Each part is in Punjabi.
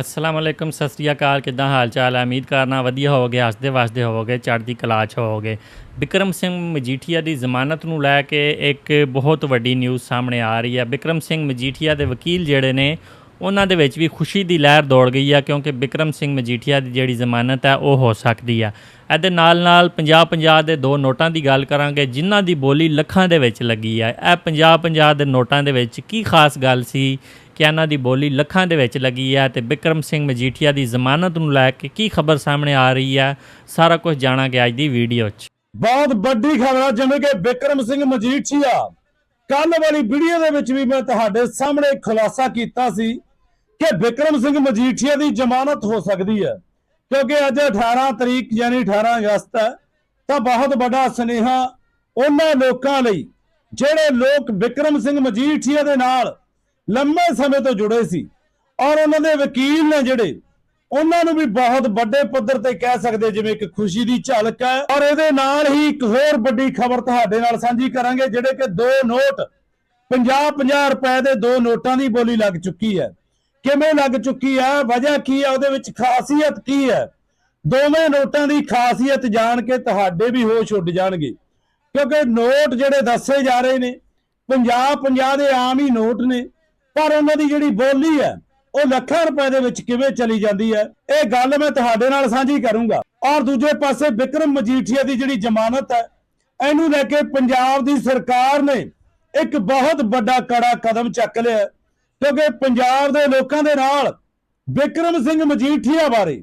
ਅਸਲਾਮ ਅਲੈਕਮ, ਸਤਿ ਸ੍ਰੀ ਅਕਾਲ, ਕਿੱਦਾਂ ਹਾਲ ਚਾਲ ਹੈ? ਉਮੀਦ ਕਰਨਾ ਵਧੀਆ ਹੋਵੋਗੇ, ਹੱਸਦੇ ਵਸਦੇ ਹੋਵੋਗੇ, ਚੜ੍ਹਦੀ ਕਲਾ 'ਚ ਹੋਵੋਗੇ। ਬਿਕਰਮ ਸਿੰਘ ਮਜੀਠੀਆ ਦੀ ਜ਼ਮਾਨਤ ਨੂੰ ਲੈ ਕੇ ਇੱਕ ਬਹੁਤ ਵੱਡੀ ਨਿਊਜ਼ ਸਾਹਮਣੇ ਆ ਰਹੀ ਹੈ। ਬਿਕਰਮ ਸਿੰਘ ਮਜੀਠੀਆ ਦੇ ਵਕੀਲ ਜਿਹੜੇ ਨੇ, ਉਹਨਾਂ ਦੇ ਵਿੱਚ ਵੀ ਖੁਸ਼ੀ ਦੀ ਲਹਿਰ ਦੌੜ ਗਈ ਆ ਕਿਉਂਕਿ ਬਿਕਰਮ ਸਿੰਘ ਮਜੀਠੀਆ ਦੀ ਜਿਹੜੀ ਜ਼ਮਾਨਤ ਹੈ, ਉਹ ਹੋ ਸਕਦੀ ਆ ਇਹਦੇ ਨਾਲ ਨਾਲ 50-50 ਦੇ ਦੋ ਨੋਟਾਂ ਦੀ ਗੱਲ ਕਰਾਂਗੇ, ਜਿਨ੍ਹਾਂ ਦੀ ਬੋਲੀ ਲੱਖਾਂ ਦੇ ਵਿੱਚ ਲੱਗੀ ਹੈ। ਇਹ 50-50 ਦੇ ਨੋਟਾਂ ਦੇ ਵਿੱਚ ਕੀ ਖਾਸ ਗੱਲ ਸੀ? ਕਿ ਇਹਨਾਂ ਦੀ ਬੋਲੀ ਲੱਖਾਂ ਦੇ ਵਿੱਚ ਲੱਗੀ ਹੈ ਤੇ ਵਿਕਰਮ ਸਿੰਘ ਮਜੀਠੀਆ ਦੀ ਜ਼ਮਾਨਤ ਨੂੰ ਲੈ ਕੇ ਕੀ ਖਬਰ ਸਾਹਮਣੇ ਆ ਰਹੀ ਹੈ ਸਾਰਾ ਕੁਝ ਜਾਣਾਂਗੇ ਅੱਜ ਦੀ ਵੀਡੀਓ 'ਚ। ਬਹੁਤ ਵੱਡੀ ਖਬਰ ਆ, ਜਿਵੇਂ ਕਿ ਵਿਕਰਮ ਸਿੰਘ ਮਜੀਠੀਆ ਕੱਲ ਵਾਲੀ ਵੀਡੀਓ ਦੇ ਵਿੱਚ ਵੀ ਮੈਂ ਤੁਹਾਡੇ ਸਾਹਮਣੇ ਖੁਲਾਸਾ ਕੀਤਾ ਸੀ ਕਿ ਵਿਕਰਮ ਸਿੰਘ ਮਜੀਠੀਆ ਦੀ ਜ਼ਮਾਨਤ ਹੋ ਸਕਦੀ ਹੈ। ਕਿਉਂਕਿ ਅੱਜ 18 ਤਰੀਕ ਯਾਨੀ 18 ਅਗਸਤ ਹੈ, ਤਾਂ ਬਹੁਤ ਵੱਡਾ ਸੁਨੇਹਾ ਉਹਨਾਂ ਲੋਕਾਂ ਲਈ, ਜਿਹੜੇ ਲੋਕ ਵਿਕਰਮ ਸਿੰਘ ਮਜੀਠੀਆ ਦੇ ਨਾਲ ਲੰਮੇ ਸਮੇਂ ਤੋਂ ਜੁੜੇ ਸੀ ਔਰ ਉਹਨਾਂ ਦੇ ਵਕੀਲ ਨੇ ਜਿਹੜੇ, ਉਹਨਾਂ ਨੂੰ ਵੀ ਬਹੁਤ ਵੱਡੇ ਪੱਧਰ ਤੇ ਕਹਿ ਸਕਦੇ ਜਿਵੇਂ ਇੱਕ ਖੁਸ਼ੀ ਦੀ ਝਲਕ ਹੈ। ਔਰ ਇਹਦੇ ਨਾਲ ਹੀ ਇੱਕ ਹੋਰ ਵੱਡੀ ਖਬਰ ਤੁਹਾਡੇ ਨਾਲ ਸਾਂਝੀ ਕਰਾਂਗੇ, ਜਿਹੜੇ ਕਿ ਦੋ ਨੋਟ 50-50 ਰੁਪਏ ਦੇ ਦੋ ਨੋਟਾਂ ਦੀ ਬੋਲੀ ਲੱਗ ਚੁੱਕੀ ਹੈ। ਕਿਵੇਂ ਲੱਗ ਚੁੱਕੀ ਹੈ? ਵਜ੍ਹਾ ਕੀ ਹੈ? ਉਹਦੇ ਵਿੱਚ ਖਾਸੀਅਤ ਕੀ ਹੈ? ਦੋਵੇਂ ਨੋਟਾਂ ਦੀ ਖਾਸੀਅਤ ਜਾਣ ਕੇ ਤੁਹਾਡੇ ਵੀ ਹੋਸ਼ ਉੱਡ ਜਾਣਗੇ। ਕਿਉਂਕਿ ਨੋਟ ਜਿਹੜੇ ਦੱਸੇ ਜਾ ਰਹੇ ਨੇ 50 50 ਦੇ ਆਮ ਹੀ ਨੋਟ ਨੇ। ਪਰ ਉਹਨਾਂ ਦੀ ਜਿਹੜੀ ਬੋਲੀ ਹੈ, ਉਹ ਲੱਖਾਂ ਰੁਪਏ ਦੇ ਵਿੱਚ ਕਿਵੇਂ ਚਲੀ ਜਾਂਦੀ ਹੈ, ਇਹ ਗੱਲ ਮੈਂ ਤੁਹਾਡੇ ਨਾਲ ਸਾਂਝੀ ਕਰੂੰਗਾ। ਔਰ ਦੂਜੇ ਪਾਸੇ ਵਿਕਰਮ ਮਜੀਠੀਆ ਦੀ ਜਿਹੜੀ ਜ਼ਮਾਨਤ ਹੈ, ਇਹਨੂੰ ਲੈ ਕੇ ਪੰਜਾਬ ਦੀ ਸਰਕਾਰ ਨੇ ਇੱਕ ਬਹੁਤ ਵੱਡਾ ਕੜਾ ਕਦਮ ਚੱਕ ਲਿਆ। ਕਿਉਂਕਿ ਪੰਜਾਬ ਦੇ ਲੋਕਾਂ ਦੇ ਨਾਲ ਵਿਕਰਮ ਸਿੰਘ ਮਜੀਠੀਆ ਬਾਰੇ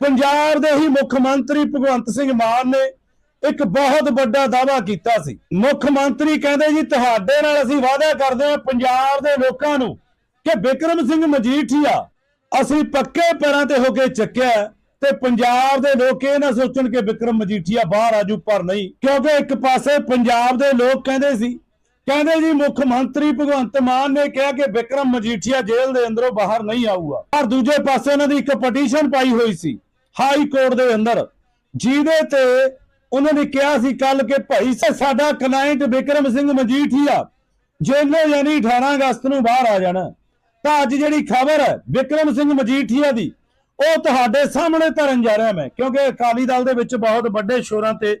ਪੰਜਾਬ ਦੇ ਹੀ ਮੁੱਖ ਮੰਤਰੀ ਭਗਵੰਤ ਸਿੰਘ ਮਾਨ ਨੇ ਇੱਕ ਬਹੁਤ ਵੱਡਾ ਦਾਅਵਾ ਕੀਤਾ ਸੀ। ਮੁੱਖ ਮੰਤਰੀ ਕਹਿੰਦੇ ਜੀ, ਤੁਹਾਡੇ ਨਾਲ ਅਸੀਂ ਵਾਅਦਾ ਕਰਦੇ ਹਾਂ ਪੰਜਾਬ ਦੇ ਲੋਕਾਂ ਨੂੰ ਕਿ ਵਿਕਰਮ ਸਿੰਘ ਮਜੀਠੀਆ ਅਸੀਂ ਪੱਕੇ ਪੈਰਾਂ ਤੇ ਹੋ ਕੇ ਚੱਕਿਆ ਤੇ ਪੰਜਾਬ ਦੇ ਲੋਕ ਇਹ ਨਾ ਸੋਚਣ ਕਿ ਵਿਕਰਮ ਮਜੀਠੀਆ ਬਾਹਰ ਆਜੂ ਪਰ ਨਹੀਂ। ਕਿਉਂਕਿ ਇੱਕ ਪਾਸੇ ਪੰਜਾਬ ਦੇ ਲੋਕ ਕਹਿੰਦੇ ਸੀ, ਕਹਿੰਦੇ ਜੀ, ਮੁੱਖ ਮੰਤਰੀ ਭਗਵੰਤ ਮਾਨ ਨੇ ਕਿਹਾ ਕਿ ਵਿਕਰਮ ਮਜੀਠੀਆ ਜੇਲ੍ਹ ਦੇ ਅੰਦਰੋਂ ਬਾਹਰ ਨਹੀਂ ਆਊਗਾ। ਪਰ ਦੂਜੇ ਪਾਸੇ ਉਹਨਾਂ ਦੀ ਇੱਕ ਪਟੀਸ਼ਨ ਪਾਈ ਹੋਈ ਸੀ, ਹਾਈ ਕੋਰਟ ਦੇ ਅੰਦਰ। ਜਿਹਦੇ ਤੇ ਉਹਨਾਂ ਨੇ ਕਿਹਾ ਸੀ ਕੱਲ ਕਿ ਭਾਈ ਸਾਡਾ ਕਲਾਇੰਟ ਵਿਕਰਮ ਸਿੰਘ ਮਜੀਠੀਆ ਜੇਲ੍ਹੋਂ ਯਾਨੀ 18 ਅਗਸਤ ਨੂੰ ਬਾਹਰ ਆ ਜਾਣਾ। ਤਾਂ ਅੱਜ ਜਿਹੜੀ ਖਬਰ ਹੈ, ਵਿਕਰਮ ਸਿੰਘ ਮਜੀਠੀਆ ਦੀ, ਉਹ ਤੁਹਾਡੇ ਸਾਹਮਣੇ ਧਰਨ ਜਾ ਰਿਹਾ ਮੈਂ, ਕਿਉਂਕਿ ਅਕਾਲੀ ਦਲ ਦੇ ਵਿੱਚ ਬਹੁਤ ਵੱਡੇ ਸ਼ੋਰਾਂ ਤੇ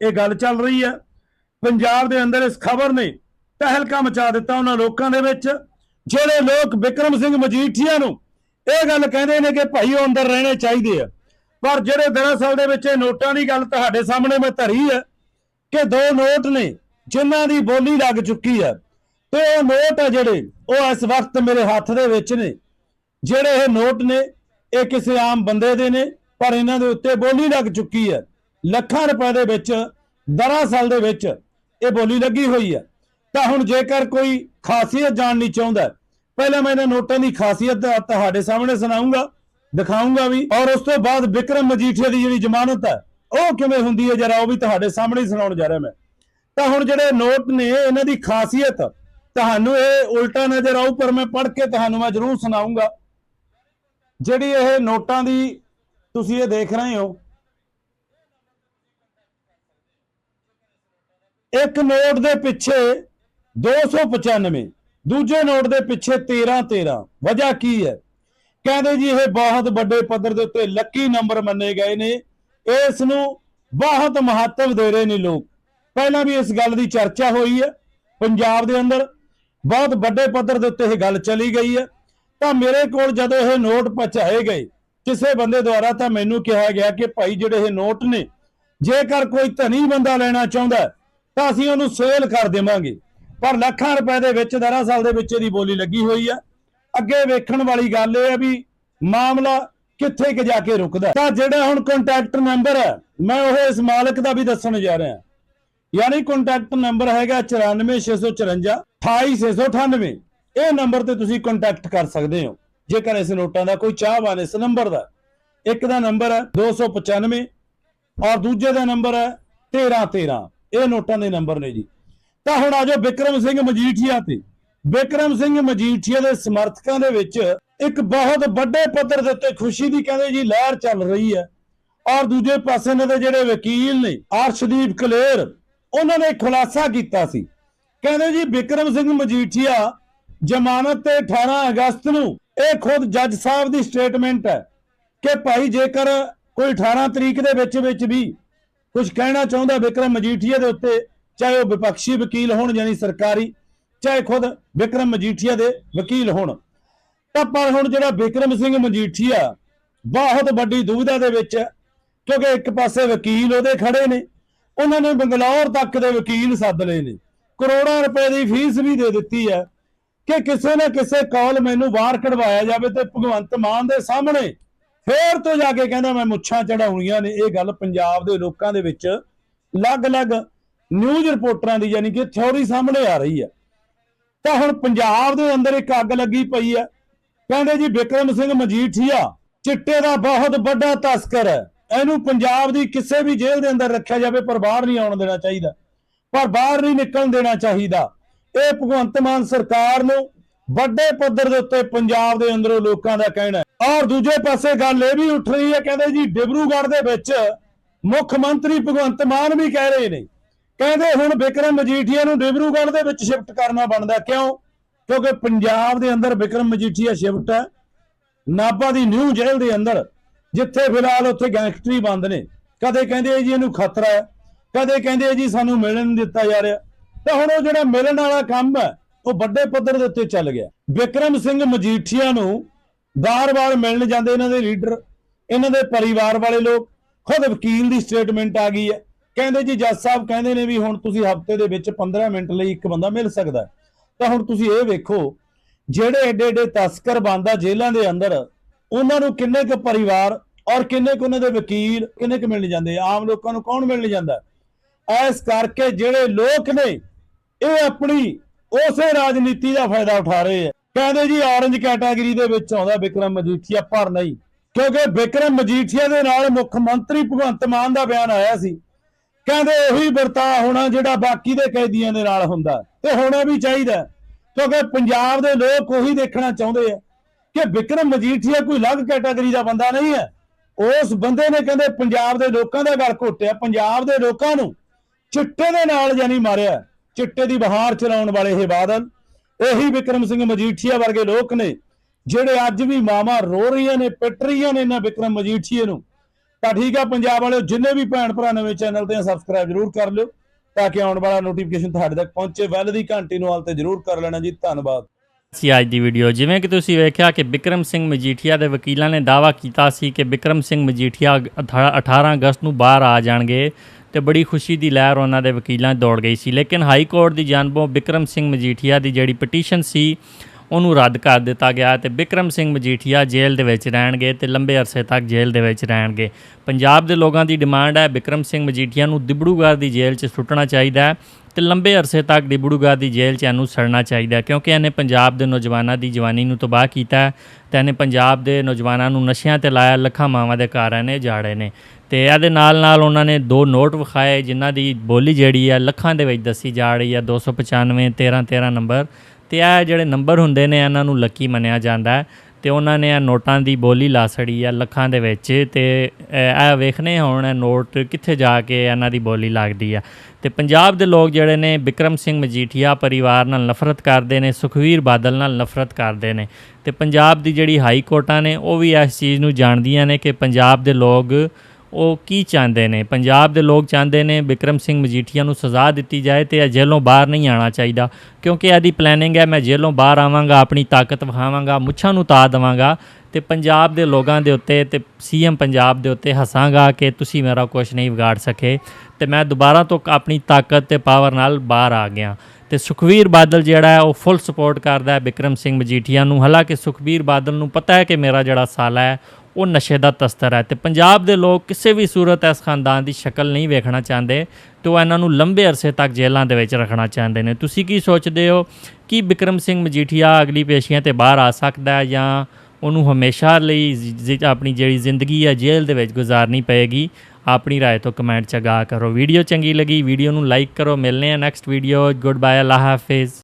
ਇਹ ਗੱਲ ਚੱਲ ਰਹੀ ਹੈ। ਪੰਜਾਬ ਦੇ ਅੰਦਰ ਇਸ ਖਬਰ ਨੇ ਤਹਿਲਕਾ ਮਚਾ ਦਿੱਤਾ ਉਹਨਾਂ ਲੋਕਾਂ ਦੇ ਵਿੱਚ, ਜਿਹੜੇ ਲੋਕ ਵਿਕਰਮ ਸਿੰਘ ਮਜੀਠੀਆ ਨੂੰ ਇਹ ਗੱਲ ਕਹਿੰਦੇ ਨੇ ਕਿ ਭਾਈ ਉਹ ਅੰਦਰ ਰਹਿਣੇ ਚਾਹੀਦੇ ਆ। ਪਰ ਜਿਹੜੇ ਦਰਅਸਲ ਦੇ ਵਿੱਚ ਇਹ ਨੋਟਾਂ ਦੀ ਗੱਲ ਤੁਹਾਡੇ ਸਾਹਮਣੇ ਮੈਂ ਧਰੀ ਹੈ ਕਿ ਦੋ ਨੋਟ ਨੇ ਜਿਨ੍ਹਾਂ ਦੀ ਬੋਲੀ ਲੱਗ ਚੁੱਕੀ ਹੈ ਤੇ ਉਹ ਨੋਟ ਆ ਜਿਹੜੇ ਉਹ ਇਸ ਵਕਤ ਮੇਰੇ ਹੱਥ ਦੇ ਵਿੱਚ ਨੇ। ਜਿਹੜੇ ਇਹ ਨੋਟ ਨੇ, ਇਹ ਕਿਸੇ ਆਮ ਬੰਦੇ ਦੇ ਨੇ, ਪਰ ਇਹਨਾਂ ਦੇ ਉੱਤੇ ਬੋਲੀ ਲੱਗ ਚੁੱਕੀ ਹੈ। ਲੱਖਾਂ ਰੁਪਏ ਦੇ ਵਿੱਚ ਦਰਅਸਲ ਦੇ ਵਿੱਚ ਇਹ ਬੋਲੀ ਲੱਗੀ ਹੋਈ ਹੈ। ਤਾਂ ਹੁਣ ਜੇਕਰ ਕੋਈ ਖਾਸੀਅਤ ਜਾਣਨੀ ਚਾਹੁੰਦਾ ਪਹਿਲਾਂ ਮੈਂ ਇਹਨਾਂ ਨੋਟਾਂ ਦੀ ਖਾਸੀਅਤ ਤੁਹਾਡੇ ਸਾਹਮਣੇ ਸੁਣਾਉਂਗਾ ਦਿਖਾਉਂਗਾ ਵੀ। ਔਰ ਉਸ ਤੋਂ ਬਾਅਦ ਵਿਕਰਮ ਮਜੀਠੀਆ ਦੀ ਜਿਹੜੀ ਜ਼ਮਾਨਤ ਹੈ, ਉਹ ਕਿਵੇਂ ਹੁੰਦੀ ਹੈ ਜਰਾ, ਉਹ ਵੀ ਤੁਹਾਡੇ ਸਾਹਮਣੇ ਸੁਣਾਉਣ ਜਾ ਰਿਹਾ ਮੈਂ। ਤਾਂ ਹੁਣ ਜਿਹੜੇ ਨੋਟ ਨੇ, ਇਹਨਾਂ ਦੀ ਖਾਸੀਅਤ, ਤੁਹਾਨੂੰ ਇਹ ਉਲਟਾ ਨਜ਼ਰ ਆਊ, ਪਰ ਮੈਂ ਪੜ੍ਹ ਕੇ ਤੁਹਾਨੂੰ ਮੈਂ ਜ਼ਰੂਰ ਸੁਣਾਉਂਗਾ ਜਿਹੜੀ ਇਹ ਨੋਟਾਂ ਦੀ ਤੁਸੀਂ ਇਹ ਦੇਖ ਰਹੇ ਹੋ, ਇੱਕ ਨੋਟ ਦੇ ਪਿੱਛੇ 295 ਦੂਜੇ ਨੋਟ ਦੇ ਪਿੱਛੇ 13 13 ਵਜ੍ਹਾ ਕੀ ਹੈ? ਕਹਿੰਦੇ ਜੀ, ਇਹ ਬਹੁਤ ਵੱਡੇ ਪੱਧਰ ਦੇ ਉੱਤੇ ਲੱਕੀ ਨੰਬਰ ਮੰਨੇ ਗਏ ਨੇ। ਇਸ ਨੂੰ ਬਹੁਤ ਮਹੱਤਵ ਦੇ ਰਹੇ ਨੇ ਲੋਕ। ਪਹਿਲਾਂ ਵੀ ਇਸ ਗੱਲ ਦੀ ਚਰਚਾ ਹੋਈ ਹੈ ਪੰਜਾਬ ਦੇ ਅੰਦਰ। ਬਹੁਤ ਵੱਡੇ ਪੱਧਰ ਦੇ ਉੱਤੇ ਇਹ ਗੱਲ ਚਲੀ ਗਈ ਹੈ। ਤਾਂ ਮੇਰੇ ਕੋਲ ਜਦੋਂ ਇਹ ਨੋਟ ਪਹੁੰਚਾਏ ਗਏ, ਕਿਸੇ ਬੰਦੇ ਦੁਆਰਾ ਤਾਂ ਮੈਨੂੰ ਕਿਹਾ ਗਿਆ ਕਿ ਭਾਈ ਜਿਹੜੇ ਇਹ ਨੋਟ ਨੇ, ਜੇਕਰ ਕੋਈ ਧਨੀ ਬੰਦਾ ਲੈਣਾ ਚਾਹੁੰਦਾ ਤਾਂ ਅਸੀਂ ਉਹਨੂੰ ਸੇਲ ਕਰ ਦੇਵਾਂਗੇ। ਪਰ ਲੱਖਾਂ ਰੁਪਏ ਦੇ ਵਿੱਚ ਦਰਅਸਲ ਦੇ ਵਿੱਚ ਇਹਦੀ ਬੋਲੀ ਲੱਗੀ ਹੋਈ ਆ ਅੱਗੇ ਵੇਖਣ ਵਾਲੀ ਗੱਲ ਇਹ ਹੈ ਵੀ ਮਾਮਲਾ ਕਿੱਥੇ ਕਿ ਜਾ ਕੇ ਰੁਕਦਾ ਤਾਂ ਜਿਹੜਾ ਹੁਣ ਕੰਟੈਕਟ ਨੰਬਰ ਹੈ, ਮੈਂ ਉਹ ਇਸ ਮਾਲਕ ਦਾ ਵੀ ਦੱਸਣ ਜਾ ਰਿਹਾ ਯਾਨੀ ਕੰਟੈਕਟ ਨੰਬਰ ਹੈਗਾ 94654 28698 ਇਹ ਨੰਬਰ ਤੇ ਤੁਸੀਂ ਕੰਟੈਕਟ ਕਰ ਸਕਦੇ ਹੋ। ਜੇਕਰ ਇਸ ਨੋਟਾਂ ਦਾ ਕੋਈ ਚਾਹਵਾਨ ਇਸ ਨੰਬਰ ਦਾ। ਇੱਕ ਦਾ ਨੰਬਰ ਹੈ 295 ਔਰ ਦੂਜੇ ਦਾ ਨੰਬਰ ਹੈ 1313 ਇਹ ਨੋਟਾਂ ਦੇ ਨੰਬਰ ਨੇ ਜੀ। ਤਾਂ ਹੁਣ ਆਜੋ ਵਿਕਰਮ ਸਿੰਘ ਮਜੀਠੀਆ ਤੇ। ਬਿਕਰਮ ਸਿੰਘ ਮਜੀਠੀਆ ਦੇ ਸਮਰਥਕਾਂ ਦੇ ਵਿੱਚ ਇੱਕ ਬਹੁਤ ਵੱਡੇ ਪੱਧਰ ਦੇ ਉੱਤੇ ਖੁਸ਼ੀ ਦੀ ਕਹਿੰਦੇ ਜੀ ਲਹਿਰ ਚੱਲ ਰਹੀ ਹੈ। ਔਰ ਦੂਜੇ ਪਾਸੇ ਇਹਨਾਂ ਦੇ ਜਿਹੜੇ ਵਕੀਲ ਨੇ, ਅਰਸ਼ਦੀਪ ਕਲੇਰ, ਉਹਨਾਂ ਨੇ ਖੁਲਾਸਾ ਕੀਤਾ ਸੀ। ਕਹਿੰਦੇ ਜੀ ਬਿਕਰਮ ਸਿੰਘ ਮਜੀਠੀਆ ਜ਼ਮਾਨਤ ਤੇ 18 ਅਗਸਤ ਨੂੰ ਇਹ ਖੁਦ ਜੱਜ ਸਾਹਿਬ ਦੀ ਸਟੇਟਮੈਂਟ ਹੈ ਕਿ ਭਾਈ ਜੇਕਰ ਕੋਈ 18 ਤਰੀਕ ਦੇ ਵਿੱਚ ਵਿੱਚ ਵੀ ਕੁਝ ਕਹਿਣਾ ਚਾਹੁੰਦਾ ਬਿਕਰਮ ਮਜੀਠੀਆ ਦੇ ਉੱਤੇ, ਚਾਹੇ ਉਹ ਵਿਪਕਸ਼ੀ ਵਕੀਲ ਹੋਣ ਯਾਨੀ ਸਰਕਾਰੀ ਚਾਹੇ ਖੁਦ, ਵਿਕਰਮ ਮਜੀਠੀਆ ਦੇ ਵਕੀਲ ਹੋਣ। ਤਾਂ ਪਰ ਹੁਣ ਜਿਹੜਾ ਵਿਕਰਮ ਸਿੰਘ ਮਜੀਠੀਆ, ਬਹੁਤ ਵੱਡੀ ਦੁਵਿਧਾ ਦੇ ਵਿੱਚ ਹੈ, ਕਿਉਂਕਿ ਇੱਕ ਪਾਸੇ ਵਕੀਲ ਉਹਦੇ ਖੜੇ ਨੇ, ਉਹਨਾਂ ਨੇ ਬੰਗਲੌਰ ਤੱਕ ਦੇ ਵਕੀਲ ਸੱਦ ਲਏ ਨੇ। ਕਰੋੜਾਂ ਰੁਪਏ ਦੀ ਫੀਸ ਵੀ ਦੇ ਦਿੱਤੀ ਹੈ ਕਿ ਕਿਸੇ ਨਾ ਕਿਸੇ ਕਾਲ ਮੈਨੂੰ ਬਾਹਰ ਕਢਵਾਇਆ ਜਾਵੇ ਤੇ ਭਗਵੰਤ ਮਾਨ ਦੇ ਸਾਹਮਣੇ ਫੇਰ ਤੋਂ ਜਾ ਕੇ ਕਹਿੰਦਾ ਮੈਂ ਮੁੱਛਾਂ ਚੜਾਉਣੀਆਂ ਨੇ। ਇਹ ਗੱਲ ਪੰਜਾਬ ਦੇ ਲੋਕਾਂ ਦੇ ਵਿੱਚ ਅਲੱਗ-ਅਲੱਗ ਨਿਊਜ਼ ਰਿਪੋਰਟਰਾਂ ਦੀ, ਯਾਨੀ ਕਿ ਥਿਉਰੀ ਸਾਹਮਣੇ ਆ ਰਹੀ ਹੈ। ਤਾਂ ਹੁਣ ਪੰਜਾਬ ਦੇ ਅੰਦਰ ਇੱਕ ਅੱਗ ਲੱਗੀ ਪਈ ਹੈ। ਕਹਿੰਦੇ ਜੀ ਵਿਕਰਮ ਸਿੰਘ ਮਜੀਠੀਆ, ਚਿੱਟੇ ਦਾ ਬਹੁਤ ਵੱਡਾ ਤਸਕਰ ਹੈ। ਇਹਨੂੰ ਪੰਜਾਬ ਦੀ ਕਿਸੇ ਵੀ ਜੇਲ੍ਹ ਦੇ ਅੰਦਰ ਰੱਖਿਆ ਜਾਵੇ, ਪਰ ਬਾਹਰ ਨਹੀਂ ਆਉਣ ਦੇਣਾ ਚਾਹੀਦਾ। ਪਰ ਬਾਹਰ ਨਹੀਂ ਨਿਕਲਣ ਦੇਣਾ ਚਾਹੀਦਾ। ਇਹ ਭਗਵੰਤ ਮਾਨ ਸਰਕਾਰ ਨੂੰ ਵੱਡੇ ਪੱਧਰ ਦੇ ਉੱਤੇ ਪੰਜਾਬ ਦੇ ਅੰਦਰੋਂ ਲੋਕਾਂ ਦਾ ਕਹਿਣਾ ਹੈ। ਔਰ ਦੂਜੇ ਪਾਸੇ ਗੱਲ ਇਹ ਵੀ ਉੱਠ ਰਹੀ ਹੈ, ਕਹਿੰਦੇ ਜੀ, ਡਿਬਰੂਗੜ੍ਹ ਦੇ ਵਿੱਚ ਮੁੱਖ ਮੰਤਰੀ ਭਗਵੰਤ ਮਾਨ ਵੀ ਕਹਿ ਰਹੇ ਨੇ। ਕਹਿੰਦੇ ਹੁਣ ਵਿਕਰਮ ਮਜੀਠੀਆ ਨੂੰ ਡਿਬਰੂਗੜ੍ਹ ਦੇ ਵਿੱਚ ਸ਼ਿਫਟ ਕਰਨਾ ਬਣਦਾ। ਕਿਉਂ? ਕਿਉਂਕਿ ਪੰਜਾਬ ਦੇ ਅੰਦਰ ਵਿਕਰਮ ਮਜੀਠੀਆ ਸ਼ਿਫਟ ਹੈ। ਨਾਭਾ ਦੀ ਨਿਊ ਜੇਲ੍ਹ ਦੇ ਅੰਦਰ, ਜਿੱਥੇ ਫਿਲਹਾਲ ਉੱਥੇ ਗੈਂਗਸਟਰੀ ਬੰਦ ਨੇ। ਕਦੇ ਕਹਿੰਦੇ ਜੀ ਇਹਨੂੰ ਖਤਰਾ ਹੈ, ਕਦੇ ਕਹਿੰਦੇ ਜੀ ਸਾਨੂੰ ਮਿਲਣ ਨਹੀਂ ਦਿੱਤਾ ਜਾ ਰਿਹਾ। ਤਾਂ ਹੁਣ ਉਹ ਜਿਹੜਾ ਮਿਲਣ ਵਾਲਾ ਕੰਮ ਹੈ, ਉਹ ਵੱਡੇ ਪੱਧਰ ਦੇ ਉੱਤੇ ਚੱਲ ਗਿਆ। ਵਿਕਰਮ ਸਿੰਘ ਮਜੀਠੀਆ ਨੂੰ ਬਾਰ-ਬਾਰ ਮਿਲਣ ਜਾਂਦੇ ਇਹਨਾਂ ਦੇ ਲੀਡਰ, ਇਹਨਾਂ ਦੇ ਪਰਿਵਾਰ ਵਾਲੇ ਲੋਕ, ਖੁਦ ਵਕੀਲ ਦੀ ਸਟੇਟਮੈਂਟ ਆ ਗਈ ਹੈ। ਕਹਿੰਦੇ ਜੀ ਜੱਜ ਸਾਹਿਬ ਕਹਿੰਦੇ ਨੇ ਵੀ ਹੁਣ ਤੁਸੀਂ ਹਫ਼ਤੇ ਦੇ ਵਿੱਚ 15 ਮਿੰਟ ਲਈ ਇੱਕ ਬੰਦਾ ਮਿਲ ਸਕਦਾ ਤਾਂ ਹੁਣ ਤੁਸੀਂ ਇਹ ਵੇਖੋ, ਜਿਹੜੇ ਏਡੇ ਏਡੇ ਤਸਕਰ ਬੰਦਾ ਜੇਲ੍ਹਾਂ ਦੇ ਅੰਦਰ, ਉਹਨਾਂ ਨੂੰ ਕਿੰਨੇ ਕੁ ਪਰਿਵਾਰ ਔਰ ਕਿੰਨੇ ਕੁ ਉਹਨਾਂ ਦੇ ਵਕੀਲ, ਕਿੰਨੇ ਕੁ ਮਿਲਣ ਜਾਂਦੇ? ਆਮ ਲੋਕਾਂ ਨੂੰ ਕੌਣ ਮਿਲਣ ਜਾਂਦਾ? ਐਸ ਕਰਕੇ ਜਿਹੜੇ ਲੋਕ ਨੇ, ਇਹ ਆਪਣੀ ਉਸੇ ਰਾਜਨੀਤੀ ਦਾ ਫਾਇਦਾ ਉਠਾ ਰਹੇ ਆ ਕਹਿੰਦੇ ਜੀ ਔਰੰਜ ਕੈਟਾਗਰੀ ਦੇ ਵਿੱਚ ਆਉਂਦਾ ਵਿਕਰਮ ਮਜੀਠੀਆ, ਪਰ ਨਹੀਂ। ਕਿਉਂਕਿ ਵਿਕਰਮ ਮਜੀਠੀਆ ਦੇ ਨਾਲ ਮੁੱਖ ਮੰਤਰੀ ਭਗਵੰਤ ਮਾਨ ਦਾ ਬਿਆਨ ਆਇਆ ਸੀ। ਕਹਿੰਦੇ ਉਹੀ ਵਰਤਾਅ ਹੋਣਾ ਜਿਹੜਾ ਬਾਕੀ ਦੇ ਕੈਦੀਆਂ ਦੇ ਨਾਲ ਹੁੰਦਾ ਤੇ ਹੋਣਾ ਵੀ ਚਾਹੀਦਾ ਕਿਉਂਕਿ ਪੰਜਾਬ ਦੇ ਲੋਕ ਉਹੀ ਦੇਖਣਾ ਚਾਹੁੰਦੇ ਆ ਕਿ ਵਿਕਰਮ ਮਜੀਠੀਆ ਕੋਈ ਅਲੱਗ ਕੈਟਾਗਰੀ ਦਾ ਬੰਦਾ ਨਹੀਂ ਹੈ। ਉਸ ਬੰਦੇ ਨੇ ਕਹਿੰਦੇ ਪੰਜਾਬ ਦੇ ਲੋਕਾਂ ਦਾ ਗਲ ਘੋਟਿਆ, ਪੰਜਾਬ ਦੇ ਲੋਕਾਂ ਨੂੰ ਚਿੱਟੇ ਦੇ ਨਾਲ ਯਾਨੀ ਮਾਰਿਆ ਚਿੱਟੇ ਦੀ ਬਹਾਰ ਚਲਾਉਣ ਵਾਲੇ ਇਹ ਬਾਦਲ ਇਹੀ ਵਿਕਰਮ ਸਿੰਘ ਮਜੀਠੀਆ ਵਰਗੇ ਲੋਕ ਨੇ ਜਿਹੜੇ ਅੱਜ ਵੀ ਮਾਮਾ ਰੋ ਰਹੀਆਂ ਨੇ, ਪਿੱਟ ਰਹੀਆਂ ਨੇ ਇਹਨਾਂ ਵਿਕਰਮ ਮਜੀਠੀਏ ਨੂੰ। ਤਾਂ ਠੀਕ ਆ, ਪੰਜਾਬ ਵਾਲਿਓ, ਜਿੰਨੇ ਵੀ ਭੈਣ ਭਰਾ ਨਵੇਂ ਚੈਨਲ ਤੇ ਸਬਸਕ੍ਰਾਈਬ ਜਰੂਰ ਕਰ ਲਿਓ ਤਾਂ ਕਿ ਆਉਣ ਵਾਲਾ ਨੋਟੀਫਿਕੇਸ਼ਨ ਤੁਹਾਡੇ ਤੱਕ ਪਹੁੰਚੇ। ਵੈਲ ਦੀ ਘੰਟੀ ਨੂੰ ਹਾਲ ਤੇ ਜਰੂਰ ਕਰ ਲੈਣਾ ਜੀ। ਧੰਨਵਾਦ। ਸੀ ਅੱਜ ਦੀ ਵੀਡੀਓ ਜਿਵੇਂ ਕਿ ਤੁਸੀਂ ਵੇਖਿਆ ਕਿ ਬਿਕਰਮ ਸਿੰਘ ਮਜੀਠੀਆ ਦੇ ਵਕੀਲਾਂ ਨੇ ਦਾਅਵਾ ਕੀਤਾ ਸੀ ਕਿ ਬਿਕਰਮ ਸਿੰਘ ਮਜੀਠੀਆ ਅਠਾ- 18 ਅਗਸਤ ਨੂੰ ਬਾਹਰ ਆ ਜਾਣਗੇ ਤੇ ਬੜੀ ਖੁਸ਼ੀ ਦੀ ਲਹਿਰ ਉਹਨਾਂ ਦੇ ਵਕੀਲਾਂ ਦੌੜ ਗਈ ਸੀ। ਲੇਕਿਨ ਹਾਈ ਕੋਰਟ ਦੀ ਜਾਨਬੋਂ ਬਿਕਰਮ ਸਿੰਘ ਮਜੀਠੀਆ ਦੀ ਜਿਹੜੀ ਪਟੀਸ਼ਨ ਸੀ ਉਹਨੂੰ ਰੱਦ ਕਰ ਦਿੱਤਾ ਗਿਆ ਤੇ ਬਿਕਰਮ ਸਿੰਘ ਮਜੀਠੀਆ ਜੇਲ੍ਹ ਦੇ ਵਿੱਚ ਰਹਿਣਗੇ ਤੇ ਲੰਬੇ ਅਰਸੇ ਤੱਕ ਜੇਲ੍ਹ ਦੇ ਵਿੱਚ ਰਹਿਣਗੇ। ਪੰਜਾਬ ਦੇ ਲੋਕਾਂ ਦੀ ਡਿਮਾਂਡ ਹੈ ਬਿਕਰਮ ਸਿੰਘ ਮਜੀਠੀਆ ਨੂੰ ਦਿਬੜੂਗੜ੍ਹ ਦੀ ਜੇਲ੍ਹ 'ਚ ਸੁੱਟਣਾ ਚਾਹੀਦਾ ਹੈ ਤੇ ਲੰਬੇ ਅਰਸੇ ਤੱਕ ਡਿਬੜੂਗੜ੍ਹ ਦੀ ਜੇਲ੍ਹ 'ਚ ਇਹਨੂੰ ਸੜਨਾ ਚਾਹੀਦਾ ਕਿਉਂਕਿ ਇਹਨੇ ਪੰਜਾਬ ਦੇ ਨੌਜਵਾਨਾਂ ਦੀ ਜਵਾਨੀ ਨੂੰ ਤਬਾਹ ਕੀਤਾ ਹੈ ਤੇ ਇਹਨੇ ਪੰਜਾਬ ਦੇ ਨੌਜਵਾਨਾਂ ਨੂੰ ਨਸ਼ਿਆਂ ਤੇ ਲਾਇਆ ਲੱਖਾਂ ਮਾਵਾਂ ਦੇ ਘਰ ਇਹਨੇ ਜਾੜੇ ਨੇ। ਤੇ ਇਹਦੇ ਨਾਲ ਨਾਲ ਉਹਨਾਂ ਨੇ ਦੋ ਨੋਟ ਵਿਖਾਏ ਜਿਨ੍ਹਾਂ ਦੀ ਬੋਲੀ ਜਿਹੜੀ ਆ ਲੱਖਾਂ ਦੇ ਵਿੱਚ ਦੱਸੀ ਜਾ ਰਹੀ ਆ 295 13 13 ਨੰਬਰ ਤੇ ਇਹ ਜਿਹੜੇ ਨੰਬਰ ਹੁੰਦੇ ਨੇ, ਇਹਨਾਂ ਨੂੰ ਲੱਕੀ ਮੰਨਿਆ ਜਾਂਦਾ ਹੈ ਤੇ ਉਹਨਾਂ ਨੇ ਇਹ ਨੋਟਾਂ ਦੀ ਬੋਲੀ ਲਾ ਸੜੀ ਆ ਲੱਖਾਂ ਦੇ ਵਿੱਚ ਤੇ ਇਹ ਇਹ ਵੇਖਨੇ ਹੁਣ ਨੋਟ ਕਿੱਥੇ ਜਾ ਕੇ ਇਹਨਾਂ ਦੀ ਬੋਲੀ ਲੱਗਦੀ ਆ। ਤੇ ਪੰਜਾਬ ਦੇ ਲੋਕ ਜਿਹੜੇ ਨੇ, ਬਿਕਰਮ ਸਿੰਘ ਮਜੀਠੀਆ ਪਰਿਵਾਰ ਨਾਲ ਨਫ਼ਰਤ ਕਰਦੇ ਨੇ, ਸੁਖਵੀਰ ਬਾਦਲ ਨਾਲ ਨਫ਼ਰਤ ਕਰਦੇ ਨੇ। ਤੇ ਪੰਜਾਬ ਦੀ ਜਿਹੜੀ ਹਾਈ ਕੋਰਟਾਂ ਨੇ, ਉਹ ਵੀ ਇਸ ਚੀਜ਼ ਨੂੰ ਜਾਣਦੀਆਂ ਨੇ ਕਿ ਪੰਜਾਬ ਦੇ ਲੋਕ ਉਹ ਕੀ ਚਾਹੁੰਦੇ ਨੇ? ਪੰਜਾਬ ਦੇ ਲੋਕ ਚਾਹੁੰਦੇ ਨੇ ਬਿਕਰਮ ਸਿੰਘ ਮਜੀਠੀਆ ਨੂੰ ਸਜ਼ਾ ਦਿੱਤੀ ਜਾਏ ਤੇ ਇਹ ਜੇਲੋਂ ਬਾਹਰ ਨਹੀਂ ਆਣਾ ਚਾਹੀਦਾ। ਕਿਉਂਕਿ ਇਹਦੀ ਪਲੈਨਿੰਗ ਹੈ, ਮੈਂ ਜੇਲੋਂ ਬਾਹਰ ਆਵਾਂਗਾ, ਆਪਣੀ ਤਾਕਤ ਵਿਖਾਵਾਂਗਾ, ਮੁੱਛਾਂ ਨੂੰ ਤਾ ਦੇਵਾਂਗਾ ਤੇ ਪੰਜਾਬ ਦੇ ਲੋਕਾਂ ਦੇ ਉੱਤੇ ਤੇ ਸੀਐਮ ਪੰਜਾਬ ਦੇ ਉੱਤੇ ਹੱਸਾਂਗਾ ਕਿ ਤੁਸੀਂ ਮੇਰਾ ਕੁਝ ਨਹੀਂ ਵਿਗਾੜ ਸਕੇ ਤੇ ਮੈਂ ਦੁਬਾਰਾ ਤੋਂ ਆਪਣੀ ਤਾਕਤ ਤੇ ਪਾਵਰ ਨਾਲ ਬਾਹਰ ਆ ਗਿਆ। ਤੇ ਸੁਖਵੀਰ ਬਾਦਲ ਜਿਹੜਾ ਹੈ, ਉਹ ਫੁੱਲ ਸਪੋਰਟ ਕਰਦਾ ਹੈ ਬਿਕਰਮ ਸਿੰਘ ਮਜੀਠੀਆ ਨੂੰ। ਹਾਲਾਂਕਿ ਸੁਖਵੀਰ ਬਾਦਲ ਨੂੰ ਪਤਾ ਹੈ ਕਿ ਮੇਰਾ ਜਿਹੜਾ ਸਾਲਾ ਹੈ ਉਹ ਨਸ਼ੇ ਦਾ ਤਸਤਰ ਹੈ ਤੇ ਪੰਜਾਬ ਦੇ ਲੋਕ ਕਿਸੇ ਵੀ ਸੂਰਤ ਇਸ ਖਾਨਦਾਨ ਦੀ ਸ਼ਕਲ ਨਹੀਂ ਵੇਖਣਾ ਚਾਹੁੰਦੇ ਤੇ ਉਹ ਇਹਨਾਂ ਨੂੰ ਲੰਬੇ ਅਰਸੇ ਤੱਕ ਜੇਲ੍ਹਾਂ ਦੇ ਵਿੱਚ ਰੱਖਣਾ ਚਾਹੁੰਦੇ ਨੇ ਤੁਸੀਂ ਕੀ ਸੋਚਦੇ ਹੋ ਕਿ ਬਿਕਰਮ ਸਿੰਘ ਮਜੀਠੀਆ ਅਗਲੀ ਪੇਸ਼ੀਆਂ ਤੇ ਬਾਹਰ ਆ ਸਕਦਾ ਹੈ ਜਾਂ ਉਹਨੂੰ ਹਮੇਸ਼ਾ ਲਈ ਜ਼ਿ- ਜ਼ਿ- ਆਪਣੀ ਜਿਹੜੀ ਜ਼ਿੰਦਗੀ ਹੈ ਜੇਲ੍ਹ ਦੇ ਵਿੱਚ ਗੁਜ਼ਾਰਨੀ ਪਏਗੀ ਆਪਣੀ رائے ਤੋਂ ਕਮੈਂਟ ਚ ਗਾ ਕਰੋ ਵੀਡੀਓ ਚੰਗੀ ਲੱਗੀ ਵੀਡੀਓ ਨੂੰ ਲਾਈਕ ਕਰੋ ਮਿਲਨੇ ਆ ਨੈਕਸਟ ਵੀਡੀਓ ਗੁੱਡ ਬਾਏ ਅੱਲਾ ਹਾਫਿਜ਼